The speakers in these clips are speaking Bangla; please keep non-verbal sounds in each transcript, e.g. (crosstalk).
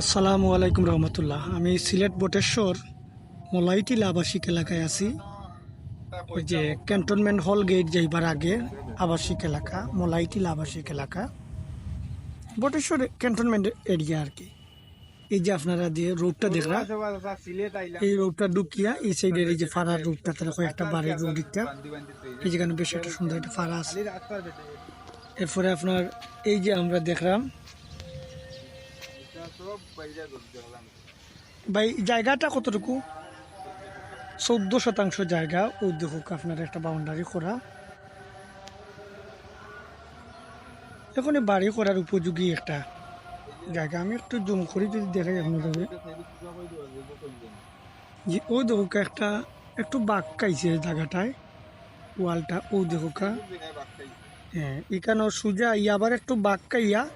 আসসালামু আলাইকুম রহমতুল্লাহ। আমি সিলেট বটেশ্বর, মলাইটিল আবাসিক এলাকায় আছি। ওই যে ক্যান্টনমেন্ট হল গেট যাইবার আগে আবাসিক এলাকা, মলাইটিল আবাসিক এলাকা। বটেশ্বর ক্যান্টনমেন্ট এরিয়া আর কি। এই যে আপনারা যে রোডটা দেখরা এই রোডটা ঢুকিয়া এই সাইডের এই যে ফাড়ার রোডটা, তাহলে কয়েকটা বাড়ির রোড দিকটা এই যেখানে বেশ একটা সুন্দর একটা ফাড়া আছে। এরপরে আপনার এই যে আমরা দেখলাম ভাই, জায়গাটা কতটুকু? চৌদ্দ শতাংশ জায়গা। উদ্যোগ আপনার একটা বাউন্ডারি করা। এখন বাড়ি করার উপযোগী একটা জায়গা। আমি একটু জুম করি, যদি দেখাই আপনাদের। যে ওই দেখুকা, একটা একটু বাঘ খাইছে জায়গাটায়। ওয়ালটা, ও দেখুকা। হ্যাঁ এখানেও সুজা ইয়া আবার একটু বাঘ খাইয়া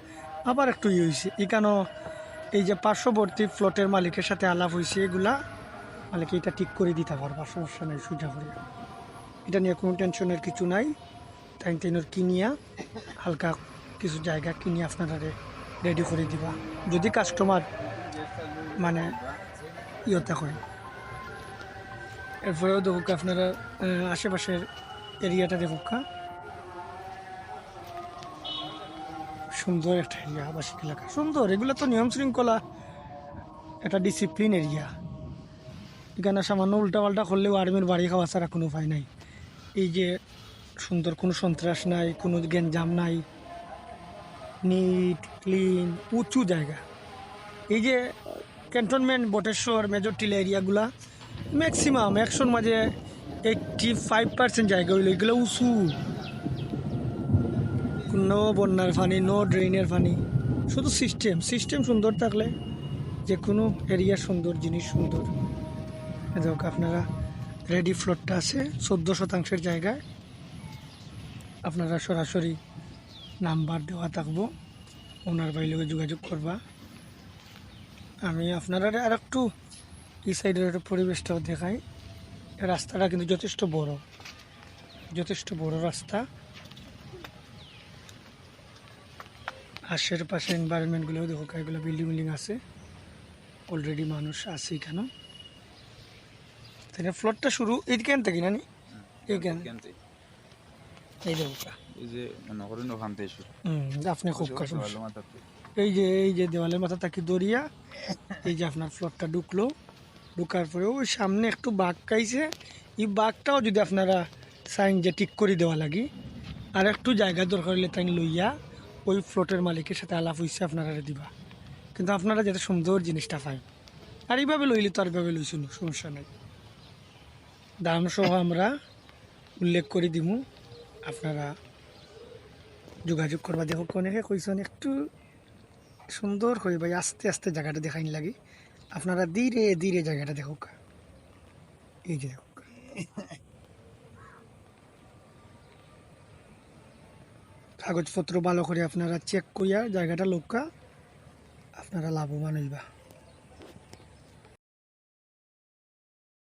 আবার একটু ইয়ে হয়েছে এখানেও এই যে পার্শ্ববর্তী ফ্লটের মালিকের সাথে আলাপ হয়েছে এগুলা মালিক এটা ঠিক করে দিতে পারবা সমস্যা নেই সুজা করে এটা নিয়ে কোনো টেনশনের কিছু নাই। তাই তেনর কিনিয়া হালকা কিছু জায়গা কিনিয়ে আপনারা রেডি করে দিবা। যদি কাস্টমার মানে ইয়তা হয়। এরপরেও দেখুক আপনারা আশেপাশের এরিয়াটা দেখুক সুন্দর একটা এরিয়া আবাসিক এলাকা। সুন্দর, এগুলো তো নিয়ম শৃঙ্খলা। একটা ডিসিপ্লিন এরিয়া এখানে সামান্য উল্টা পাল্টা করলেও আর্মির বাড়ি খাওয়া ছাড়া কোনো উপায় নাই। এই যে সুন্দর, কোনো সন্ত্রাস নাই, কোনো গ্যাঞ্জাম নাই। নিট ক্লিন উঁচু জায়গা। এই যে ক্যান্টনমেন্ট বটেশ্বর মেজর টিলা এরিয়াগুলা ম্যাক্সিমাম একশোর মাঝে এইটটি ফাইভ পার্সেন্ট জায়গা হইল। এগুলো উঁচু। নো বন্যার পানি নো ড্রেনের পানি শুধু সিস্টেম সিস্টেম সুন্দর থাকলে যে কোনো এরিয়া সুন্দর, জিনিস সুন্দর। দেখো আপনারা রেডি ফ্লোরটা আছে, চোদ্দ শতাংশের জায়গায়। আপনারা সরাসরি নাম্বার দেওয়া থাকব, ওনার বাইরে যোগাযোগ করবা। আমি আপনারা আর একটু এই সাইডের একটু পরিবেশটাও দেখাই। রাস্তাটা কিন্তু যথেষ্ট বড় যথেষ্ট বড় রাস্তা। আশেপাশে এনভায়রনমেন্টগুলো দেখো এগুলো বিল্ডিং বিল্ডিং আছে। অলরেডি মানুষ আছে এখানে তাহলে ফ্লোরটা শুরু এইখান থেকে না নি? এইখান এই দেখো এই যে মনে করেন ওখান থেকে শুরু। হুম আপনি খুব এই যে এই যে দেওয়ালের মাথা তাকে দরিয়া এই যে আপনার ফ্লোরটা ঢুকলো। ঢুকার পরে ওই সামনে একটু বাঘ খাইছে। এই বাঘটাও যদি আপনারা সাইন যে ঠিক করে দেওয়া লাগে আর একটু জায়গা দরকার হলে তাই লইয়া ওই ফ্লোটের মালিকের সাথে আলাপ হইছে, আপনারা দিবা। কিন্তু আপনারা যাতে সুন্দর জিনিসটা পায়। আর এইভাবে লইলে তো আর এইভাবে লইছিল সমস্যা নাই। দাম সহ আমরা উল্লেখ করে দিমু। আপনারা যোগাযোগ করবা। দেখো অনেকে কইছেন, একটু সুন্দর করে ভাই, আস্তে আস্তে জায়গাটা দেখাইন লাগে। আপনারা ধীরে ধীরে জায়গাটা দেখো এই যে দেখো (laughs) কাগজপত্র ভালো করে আপনারা চেক করিয়া জায়গাটা লোকা আপনারা লাভবান হইবা।